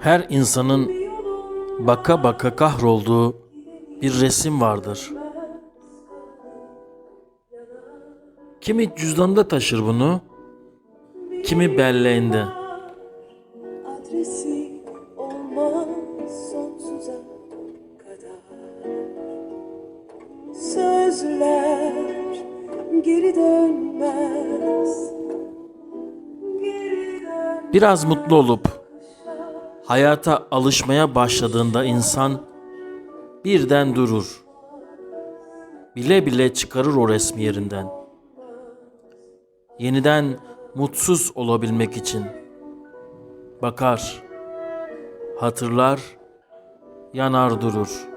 Her insanın baka baka kahrolduğu bir resim vardır. Kimi cüzdanda taşır bunu, kimi belleğinde. adresi olmaz sonsuza kadar Sözler geri dönmez Geri dönmez Biraz mutlu olup hayata alışmaya başladığında insan birden durur. Bile bile çıkarır o resmi yerinden. Yeniden mutsuz olabilmek için bakar, hatırlar, yanar durur.